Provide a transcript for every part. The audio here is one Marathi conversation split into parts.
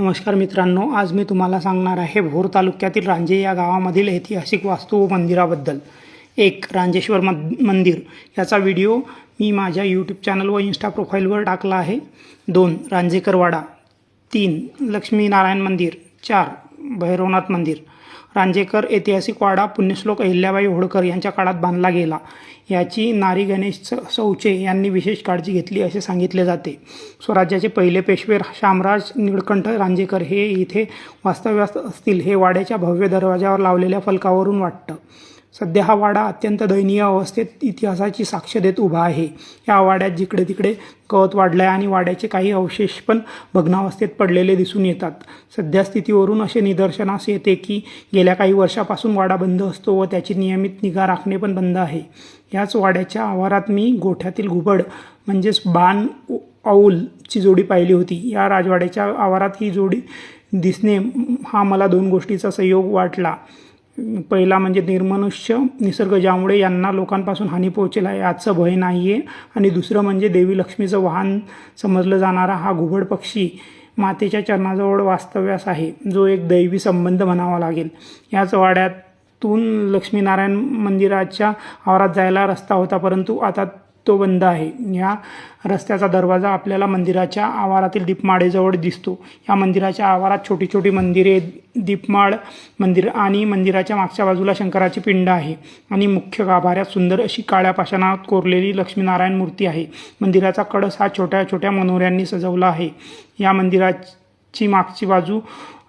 नमस्कार मित्रांनो आज मी तुम्हाला सांगणार आहे भोर तालुक्यातील रांजे या गावामधील ऐतिहासिक वास्तू व मंदिराबद्दल. एक रांजेश्वर मद मंदिर. याचा व्हिडिओ मी माझ्या यूट्यूब चॅनल व इन्स्टा प्रोफाईलवर टाकला आहे. दोन रांजेकरवाडा. तीन लक्ष्मीनारायण मंदिर. चार भैरवनाथ मंदिर. रांजेकर ऐतिहासिक वाडा पुण्यश्लोक अहिल्याबाई होळकर यांच्या काळात बांधला गेला. याची नारी गणेश सौचे यांनी विशेष काळजी घेतली असे सांगितले जाते. स्वराज्याचे पहिले पेशवे शामराज निळकंठ रांजेकर हे इथे वास्तव्यास असतील हे वाड्याच्या भव्य दरवाजावर लावलेल्या फलकावरून वाटतं. सध्या हा वाडा अत्यंत दयनीय अवस्थेत इतिहासाची साक्ष देत उभा आहे. या वाड्यात जिकडे तिकडे गवत वाढलं आहे आणि वाड्याचे काही अवशेष पण भग्नावस्थेत पडलेले दिसून येतात. सध्या स्थितीवरून असे निदर्शनास येते की गेल्या काही वर्षापासून वाडा बंद असतो व त्याची नियमित निगा राखणे पण बंद आहे. याच वाड्याच्या आवारात मी गोठ्यातील घुबड म्हणजेच बाण औलची जोडी पाहिली होती. या राजवाड्याच्या आवारात ही जोडी दिसणे हा मला दोन गोष्टीचा संयोग वाटला. पहिला म्हणजे निर्मनुष्य निसर्ग ज्यामुळे यांना लोकांपासून हानी पोहोचेल आहे याचं भय नाही आहे आणि दुसरं म्हणजे देवी लक्ष्मीचं वाहन समजलं जाणारा हा घुबड पक्षी मातेच्या चरणाजवळ वास्तव्यास आहे जो एक दैवी संबंध म्हणावा लागेल. याच वाड्यातून लक्ष्मीनारायण मंदिराच्या आवारात जायला रस्ता होता परंतु आता तो बंद आहे. या रस्त्याचा दरवाजा आपल्याला मंदिराच्या आवारातील दीपमाळेजवळ दिसतो. या मंदिराच्या आवारात छोटी छोटी मंदिरे दीपमाळ मंदिर आणि मंदिराच्या मागच्या बाजूला शंकराची पिंड आहे. आणि मुख्य गाभाऱ्यात सुंदर अशी काळ्या पाषाणात कोरलेली लक्ष्मीनारायण मूर्ती आहे. मंदिराचा कळस हा छोट्या छोट्या मनोऱ्यांनी सजवला आहे. या मंदिराची मागची बाजू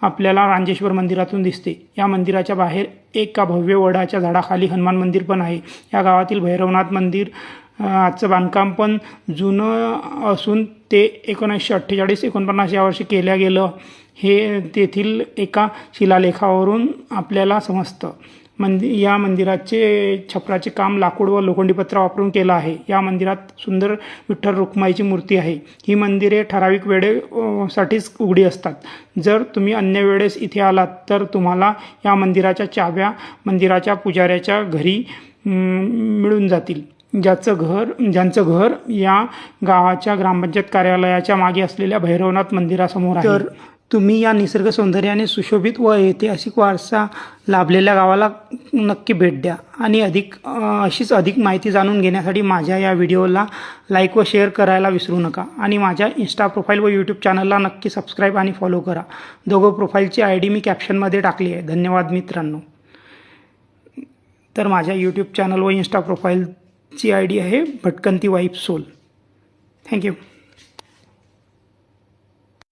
आपल्याला रांजेश्वर मंदिरातून दिसते. या मंदिराच्या बाहेर एका भव्य वडाच्या झाडाखाली हनुमान मंदिर पण आहे. या गावातील भैरवनाथ मंदिर आजचं बांधकाम पण जुनं असून ते एकोणीसशे अठ्ठेचाळीस एकोणपन्नास या वर्षी केलं गेलं. हे तेथील एका शिलालेखावरून आपल्याला समजतं. मंदि या मंदिराचे छपराचे काम लाकूड व लोखंडी पत्रा वापरून केलं आहे. या मंदिरात सुंदर विठ्ठल रुक्माईची मूर्ती आहे. ही मंदिरे ठराविक वेळे साठीच उघडी असतात. जर तुम्ही अन्य वेळेस इथे आलात तर तुम्हाला या मंदिराच्या चाव्या मंदिराच्या पुजाऱ्याच्या घरी मिळून जातील. ज्याचं घर ज्यांचं घर या गावाच्या ग्रामपंचायत कार्यालयाच्या मागे असलेल्या भैरवनाथ मंदिरासमोर आहे. तर तुम्ही या निसर्ग सौंदर्याने सुशोभित व ऐतिहासिक वारसा लाभलेल्या गावाला नक्की भेट द्या. आणि अधिक अशीच अधिक माहिती जाणून घेण्यासाठी माझ्या या व्हिडिओला लाईक व शेअर करायला विसरू नका. आणि माझ्या इन्स्टा प्रोफाईल व यूट्यूब चॅनलला नक्की सबस्क्राईब आणि फॉलो करा. दोघं प्रोफाईलची आय डी मी कॅप्शनमध्ये टाकली आहे. धन्यवाद मित्रांनो. तर माझ्या यूट्यूब चॅनल व इन्स्टा ची आय डी आहे भटकंती वाईफ सोल. थँक्यू